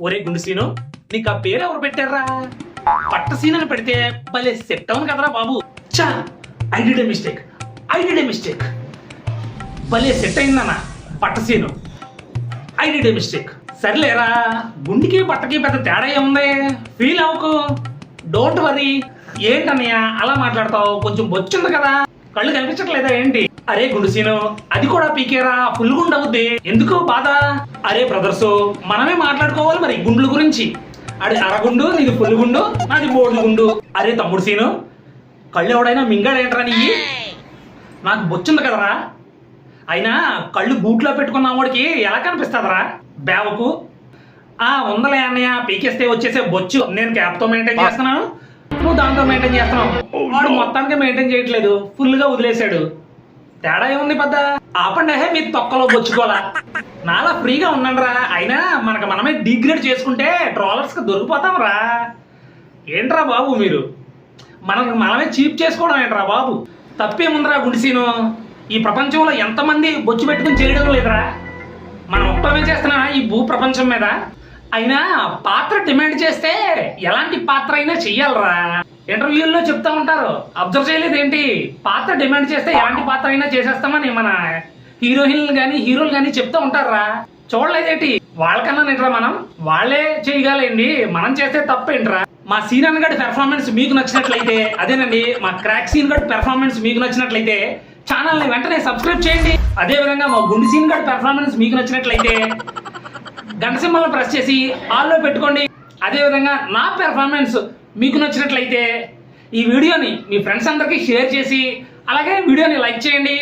ఒరే గుండు సీను నీకు ఆ పేరు ఎవరు పెట్టారా పట్ట సీన్ అని పెడితే భలే సెట్ అవును కదరా బాబు. చా I did a mistake I did a mistake భలే సెట్ అయిందన్న పట్ట scene. I did a mistake సర్లేరా గుండికి బట్టకి పెద్ద తేడా ఏముంది? ఫీల్ అవ్వకు డోంట్ వరీ ఏంటన్నయ్య అలా మాట్లాడతావు? కొంచెం బొచ్చుంది కదా. కళ్ళు కనిపించట్లేదా ఏంటి? అరే గుండు సీను అది కూడా పీకేరా ఫుల్ గుండు అవుద్ది. ఎందుకు బాధ? అరే బ్రదర్స్ మనమే మాట్లాడుకోవాలి మరి గుండ్ల గురించి. అది అరగుండు నీది ఫుల్ గుండు నాది బోర్డు గుండు అరే తమ్ముడు సీను కళ్ళు ఎవడైనా మింగాడేంట్రా నీ? నాకు బొచ్చుంది కదరా. అయినా కళ్ళు బూట్లో పెట్టుకున్న వాడికి ఎలా కనిపిస్తుందిరా? బేవకు ఆ ఉందలే అన్నయ్య పీకేస్తే వచ్చేసే బొచ్చు. నేను క్యాప్తో మెయింటైన్ చేస్తున్నాను. నువ్వు దాంతో మెయింటైన్ చేస్తున్నావు. వాడు మొత్తానికి మెయింటైన్ చేయట్లేదు. ఫుల్గా వదిలేశాడు. తేడా ఏముంది పెద్ద? ఆపండి మీ తొక్కలో బొచ్చుకోవాలా నాలా ఫ్రీగా ఉండండిరా. అయినా మనకు మనమే డిగ్రేడ్ చేసుకుంటే ట్రాలర్స్ దొరికిపోతాం రా ఏంట్రా బాబు మీరు? మనకు మనమే చీప్ చేసుకోవడం ఏంట్రా బాబు? తప్పేముందిరా గుడిసీను ఈ ప్రపంచంలో ఎంతమంది బొచ్చు పెట్టుకుని చేయడం లేదురా? మనం ఒక్కమే చేస్తున్నా ఈ భూ ప్రపంచం మీద? అయినా పాత్ర డిమాండ్ చేస్తే ఎలాంటి పాత్ర అయినా చెయ్యాలరా. ఇంటర్వ్యూల్లో చెప్తా ఉంటారు. అబ్జర్వ్ చేయలేదు ఏంటి పాత్ర డిమాండ్ చేస్తే ఎలాంటి పాత్ర అయినా చేసేస్తామని మన హీరోయిన్లు కానీ హీరోలు కానీ చెప్తా ఉంటారా చూడలేదేంటి? వాళ్ళకన్నా నింట్రా మనం. వాళ్ళే చేయగలండి. మనం చేస్తే తప్పేంట్రా. మా సీనియర్ గడి పెర్ఫార్మెన్స్ మీకు నచ్చినట్లయితే అదేనండి మా క్రాక్ సీన్ గడి పెర్ఫార్మెన్స్ మీకు నచ్చినట్లయితే ఛానల్ని వెంటనే సబ్స్క్రైబ్ చేయండి. అదే విధంగా మా గుండి సీన్ గడి పెర్ఫార్మెన్స్ మీకు నచ్చినట్లయితే గంట ప్రెస్ చేసి ఆల్లో పెట్టుకోండి. అదేవిధంగా నా పెర్ఫార్మెన్స్ మీకు నచ్చినట్లయితే ఈ వీడియోని మీ ఫ్రెండ్స్ అందరికీ షేర్ చేసి అలాగే వీడియోని లైక్ చేయండి.